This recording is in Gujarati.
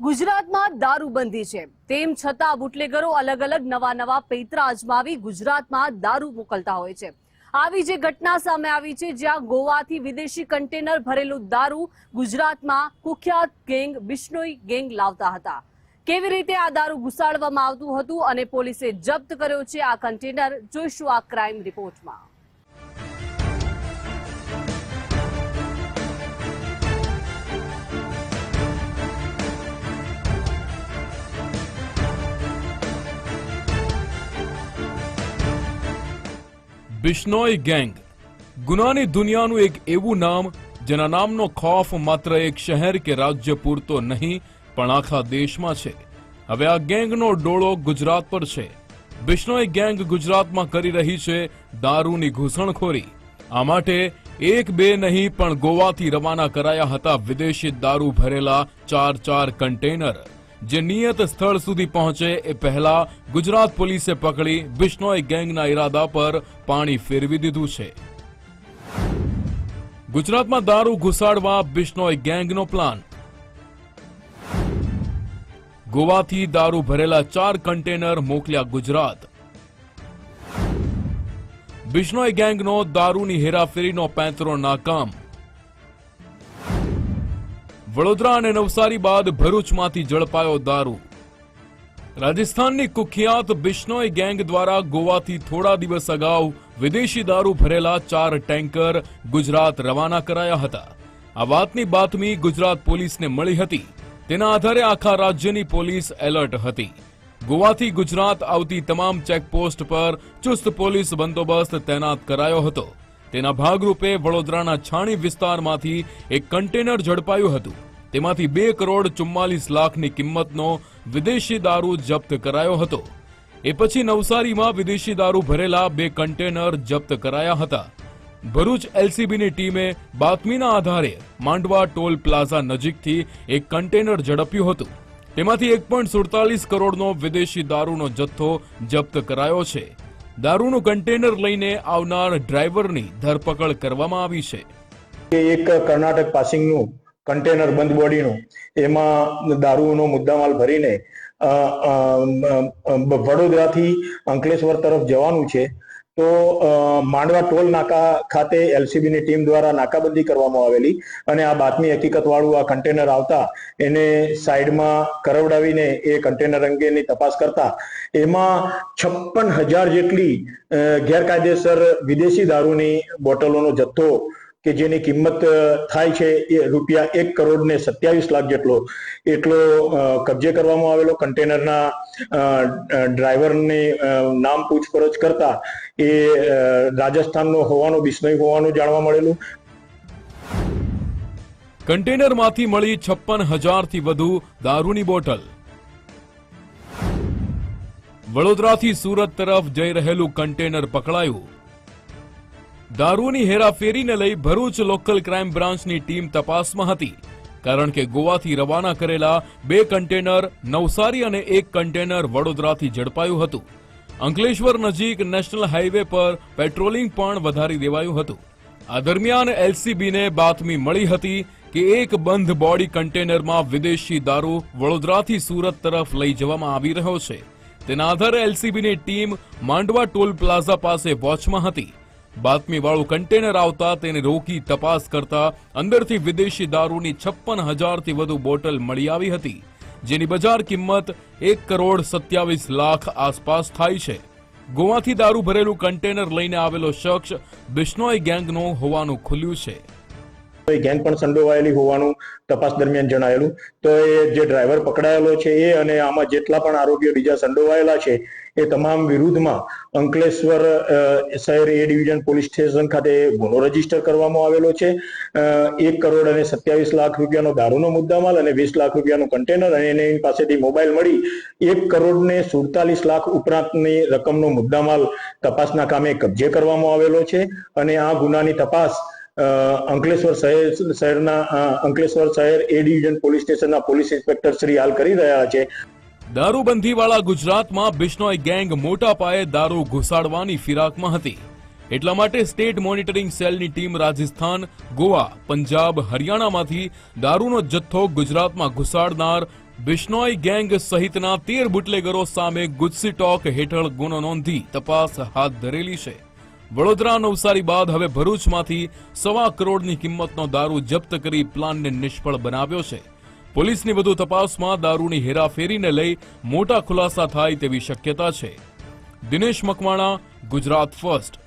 ગુજરાતમાં દારૂબંધી છે. તેમ છતાં બુટલેગરો અલગ અલગ નવા નવા પૈતરા અજમાવી ગુજરાતમાં દારૂ મોકલતા હોય છે. આવી જે ઘટના સામે આવી છે, જ્યાં ગોવાથી વિદેશી કન્ટેનર ભરેલું દારૂ ગુજરાતમાં કુખ્યાત ગેંગ બિશ્નોઈ ગેંગ લાવતા હતા. કેવી રીતે આ દારૂ ઘુસાડવામાં આવતું હતું અને પોલીસે જપ્ત કર્યો છે આ કન્ટેનર, જોઈશું આ ક્રાઇમ રિપોર્ટમાં. બિશ્નોઈ ગેંગ. ગુનાની દુનિયાનું એક એવું નામ, જેના નામનો ખોફ માત્ર એક શહેર કે રાજ્ય પૂરતો નહીં, પણ આખા દેશમાં છે. હવે આ ગેંગનો ડોળો ગુજરાત પર છે. બિશ્નોઈ ગેંગ ગુજરાતમાં કરી રહી છે દારૂની ઘૂસણખોરી. આ માટે એક બે નહીં, પણ ગોવાથી રવાના કરાયા હતા વિદેશી દારૂ ભરેલા ચાર ચાર કન્ટેનર. જે નિયત સ્થળ સુધી પહોંચે એ પહેલા ગુજરાત પોલીસે પકડી બિશ્નોઈ ગેંગના ઈરાદા પર પાણી ફેરવી દીધું છે. ગુજરાતમાં દારૂ ઘુસાડવા બિશ્નોઈ ગેંગનો પ્લાન. ગોવાથી દારૂ ભરેલા ચાર કન્ટેનર મોકલ્યા ગુજરાત. બિશ્નોઈ ગેંગનો દારૂની હેરાફેરીનો પેંતરો નાકામ. વડોદરા અને નવસારી બાદ ભરૂચમાંથી ઝડપાયો દારૂ. રાજસ્થાનની કુખ્યાત બિશ્નોઈ ગેંગ દ્વારા ગોવાથી થોડા દિવસ અગાઉ વિદેશી દારૂ ભરેલા ચાર ટેન્કર ગુજરાત રવાના કરાયા હતા. આ વાતની બાતમી ગુજરાત પોલીસને મળી હતી. તેના આધારે આખા રાજ્યની પોલીસ એલર્ટ હતી. ગોવાથી ગુજરાત આવતી તમામ ચેકપોસ્ટ પર ચુસ્ત પોલીસ બંદોબસ્ત તૈનાત કરાયો હતો. તેના ભાગરૂપે વડોદરાના છાણી વિસ્તારમાંથી એક કન્ટેનર ઝડપાયું હતું. તેમાંથી બે કરોડ ચુમ્માલીસ લાખની કિંમતનો વિદેશી દારૂ જપ્ત કરાયો હતો. એ પછી નવસારીમાં વિદેશી દારૂ ભરેલા બે કન્ટેનર જપ્ત કરાયા હતા. ભરૂચ એલસીબીની ટીમે બાતમીના આધારે માંડવા ટોલ પ્લાઝા નજીકથી એક કન્ટેનર ઝડપ્યું હતું. તેમાંથી એક પોઈન્ટ સુડતાલીસ કરોડનો વિદેશી દારૂનો જથ્થો જપ્ત કરાયો છે. દારૂનું કન્ટેનર લઈને આવનાર ડ્રાઈવરની ધરપકડ કરવામાં આવી છે. એક કર્ણાટક પાસિંગનું કન્ટેનર બંધ બોડીનું, એમાં દારૂનો મુદ્દામાલ ભરીને વડોદરાથી અંકલેશ્વર તરફ જવાનું છે, તો માંડવા ટોલ નાકા ખાતે એલસીબીની ટીમ દ્વારા નાકાબંધી કરવામાં આવેલી અને આ બાતમી હકીકત વાળું આ કન્ટેનર આવતા, એને સાઈડમાં કરવડાવીને એ કન્ટેનર અંગેની તપાસ કરતા, એમાં છપ્પન હજાર જેટલી ગેરકાયદેસર વિદેશી દારૂની બોટલોનો જથ્થો કે જેની કિંમત થાય છે એ રૂપિયા એક કરોડ ને સત્યાવીસ લાખ જેટલો એટલો કબજે કરવામાં આવેલો કન્ટેનરના ડ્રાઈવરની નામ પૂછપરછ કરતા એ રાજસ્થાનનો હોવાનું બિસ્મય હોવાનું જાણવા મળેલું. કન્ટેનરમાંથી મળી છપ્પન હજારથી વધુ દારૂની બોટલ. વડોદરાથી સુરત તરફ જઈ રહેલું કન્ટેનર પકડાયું. દારૂની હેરાફેરીને લઈ ભરૂચ લોકલ ક્રાઇમ બ્રાન્ચની ટીમ તપાસમાં હતી. કારણ કે ગોવાથી રવાના કરેલા બે કન્ટેનર નવસારી અને એક કન્ટેનર વડોદરાથી ઝડપાયું હતું. અંકલેશ્વર નજીક નેશનલ હાઈવે પર પેટ્રોલિંગ પણ વધારી દેવાયું હતું. આ દરમિયાન એલસીબીને બાતમી મળી હતી કે એક બંધ બોડી કન્ટેનરમાં વિદેશી દારૂ વડોદરાથી સુરત તરફ લઈ જવામાં આવી રહ્યો છે. તેના આધારે એલસીબીની ટીમ માંડવા ટોલ પ્લાઝા પાસે વોચમાં હતી. બાતમીવાળું કન્ટેનર આવતા તેને રોકી તપાસ કરતા અંદરથી વિદેશી દારૂની છપ્પન હજારથી વધુ બોટલ મળી આવી હતી, જેની બજાર કિંમત એક કરોડ સત્યાવીસ લાખ આસપાસ થાય છે. ગોવાથી દારૂ ભરેલું કન્ટેનર લઈને આવેલો શખ્સ બિશ્નોઈ ગેંગનો હોવાનું ખુલ્યું છે. ગેંગ પણ સંડોવાયેલી હોવાનું તપાસ દરમિયાન જણાયેલું. તો એ જે ડ્રાઈવર પકડાયેલો છે એ અને આમાં જેટલા પણ આરોપીઓ બીજા સંડોવાયેલા છે, એ તમામ વિરુદ્ધમાં અંકલેશ્વર શહેર એ ડિવિઝન પોલીસ સ્ટેશન ખાતે ગુનો રજિસ્ટર કરવામાં આવેલો છે. એક કરોડ અને સત્યાવીસ લાખ રૂપિયાનો દારૂનો મુદ્દામાલ અને વીસ લાખ રૂપિયાનું કન્ટેનર અને એની પાસેથી મોબાઈલ મળી એક કરોડ ને સુડતાલીસ લાખ ઉપરાંતની રકમનો મુદ્દામાલ તપાસના કામે કબજે કરવામાં આવેલો છે અને આ ગુનાની તપાસ અંકલેશ્વર શહેર શહેરના અંકલેશ્વર શહેર એ ડિવિઝન પોલીસ સ્ટેશનના પોલીસ ઇન્સ્પેક્ટર શ્રી હાલ કરી રહ્યા છે. દારૂબંધીવાળા ગુજરાતમાં બિશ્નોઈ ગેંગ મોટા પાયે દારૂ ઘુસાડવાની ફિરાકમાં હતી. એટલા માટે સ્ટેટ મોનિટરિંગ સેલની ટીમ રાજસ્થાન, ગોવા, પંજાબ, હરિયાણામાંથી દારૂનો જથ્થો ગુજરાતમાં ઘુસાડનાર બિશ્નોઈ ગેંગ સહિતના તેર બુટલેગરો સામે ગુજસી ટોક હેઠળ ગુનો નોંધી તપાસ હાથ ધરેલી છે. વડોદરા નવસારી બાદ હવે ભરૂચમાંથી સવા કરોડની કિંમતનો દારૂ જપ્ત કરી પ્લાનને નિષ્ફળ બનાવ્યો છે. પોલીસની વધુ તપાસમાં દારૂની હેરાફેરીને લઈ મોટા ખુલાસા થાય તેવી શક્યતા છે. દિનેશ મકવાણા, ગુજરાત ફર્સ્ટ.